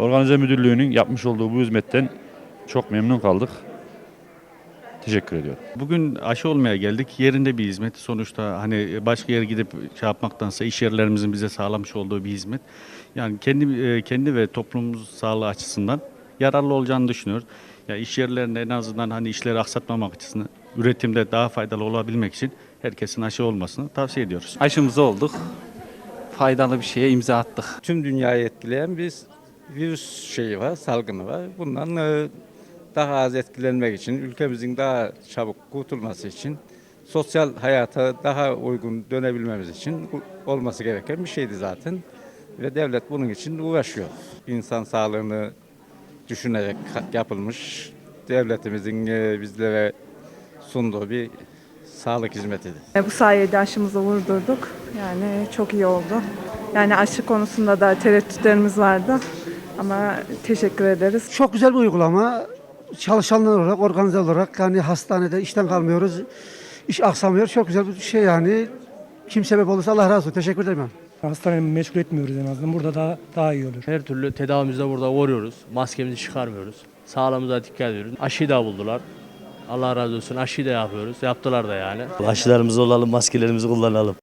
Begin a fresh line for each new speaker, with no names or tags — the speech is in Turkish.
Organize Müdürlüğü'nün yapmış olduğu bu hizmetten çok memnun kaldık. Teşekkür ediyorum.
Bugün aşı olmaya geldik. Yerinde bir hizmet. Sonuçta hani başka yere gidip şey yapmaktansa iş yerlerimizin bize sağlamış olduğu bir hizmet. Yani kendi e, kendi ve toplumumuz sağlığı açısından yararlı olacağını düşünüyoruz. Ya iş yerlerinde en azından hani işleri aksatmamak açısından üretimde daha faydalı olabilmek için herkesin aşı olmasını tavsiye ediyoruz.
Aşımızı olduk. Faydalı bir şeye imza attık.
tüm dünyayı etkileyen bir virüs şeyi var, salgını var. Bundan e, daha az etkilenmek için, ülkemizin daha çabuk kurtulması için, sosyal hayata daha uygun dönebilmemiz için olması gereken bir şeydi zaten. Ve devlet bunun için uğraşıyor. İnsan sağlığını düşünerek yapılmış devletimizin e, bizlere sunduğu bir sağlık hizmetidir.
E, Bu sayede aşımızı vurdurduk. Yani çok iyi oldu. Yani aşı konusunda da tereddütlerimiz vardı. Ama teşekkür ederiz.
Çok güzel bir uygulama. Çalışanlar olarak, organize olarak yani hastanede işten kalmıyoruz. İş aksamıyor. Çok güzel bir şey yani. Kim sebep olursa Allah razı olsun. Teşekkür ederim.
Hastaneye meşgul etmiyoruz en azından. Burada daha daha iyi olur.
Her türlü tedavimizde burada vuruyoruz. Maskemizi çıkarmıyoruz. Sağlığımıza dikkat ediyoruz. Aşıyı da buldular. Allah razı olsun aşıyı da yapıyoruz. Yaptılar da yani.
Aşılarımız olalım, maskelerimizi kullanalım.